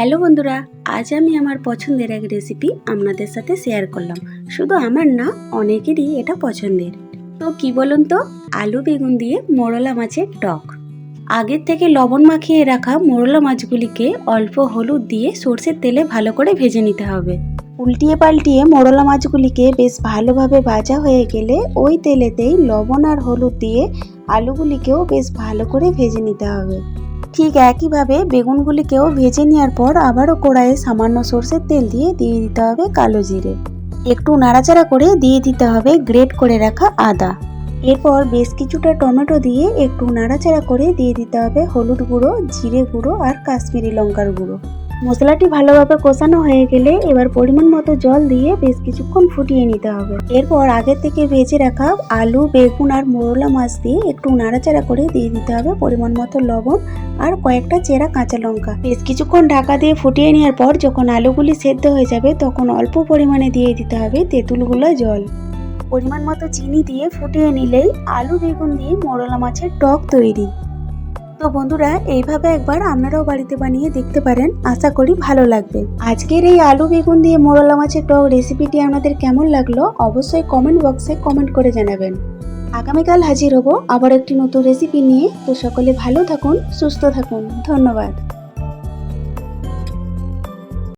Hello বন্ধুরা, আজ আমি আমার পছন্দের এক রেসিপি আপনাদের সাথে শেয়ার করলাম। শুধু আমার না, অনেকেরই এটা পছন্দের। তো কি বলুন তো, আলু বেগুন দিয়ে মোরলা মাছের টক। আগের থেকে লবণ মাখিয়ে রাখা মোরলা মাছগুলিকে অল্প হলুদ দিয়ে সর্ষের তেলে ভালো করে ভেজে নিতে হবে। উল্টিয়ে পাল্টিয়ে মোরলা মাছগুলিকে বেশ ভালোভাবে ভাজা হয়ে গেলে ওই তেলেতেই লবণ আর হলুদ দিয়ে আলুগুলিকেও বেশ ভালো করে ভেজে নিতে হবে। ঠিক একইভাবে বেগুনগুলিকেও ভেজে নেওয়ার পর আবারও কড়াইয়ে সামান্য সর্ষের তেল দিয়ে দিয়ে দিতে হবে কালো জিরে। একটু নাড়াচাড়া করে দিয়ে দিতে হবে গ্রেট করে রাখা আদা। এরপর বেশ কিছুটা টমেটো দিয়ে একটু নাড়াচাড়া করে দিয়ে দিতে হবে হলুদ গুঁড়ো, জিরে গুঁড়ো আর কাশ্মীরি লঙ্কার গুঁড়ো। মশলাটি ভালোভাবে কষানো হয়ে গেলে এবার পরিমাণ মতো জল দিয়ে বেশ কিছুক্ষণ ফুটিয়ে নিতে হবে। এরপর আগে থেকে ভেজে রাখা আলু, বেগুন আর মোরলা মাছ দিয়ে একটু নাড়াচাড়া করে দিয়ে দিতে হবে পরিমাণ মতো লবণ আর কয়েকটা চেরা কাঁচা লঙ্কা। বেশ কিছুক্ষণ ঢাকা দিয়ে ফুটিয়ে নেওয়ার পর যখন আলুগুলি সেদ্ধ হয়ে যাবে তখন অল্প পরিমাণে দিয়ে দিতে হবে তেঁতুলগুলো জল। পরিমাণ মতো চিনি দিয়ে ফুটিয়ে নিলেই আলু, বেগুন দিয়ে মোরলা মাছের টক তৈরি। তো বন্ধুরা, এইভাবে একবার আপনারাও বাড়িতে বানিয়ে দেখতে পারেন। আশা করি ভালো লাগবে। আজকের এই আলু বেগুন দিয়ে মোরলা মাছের টক রেসিপিটি আপনাদের কেমন লাগল অবশ্যই কমেন্ট বক্সে কমেন্ট করে জানাবেন। আগামীকাল হাজির হব আবার একটি নতুন রেসিপি নিয়ে। তো সকলে ভালো থাকুন, সুস্থ থাকুন। ধন্যবাদ।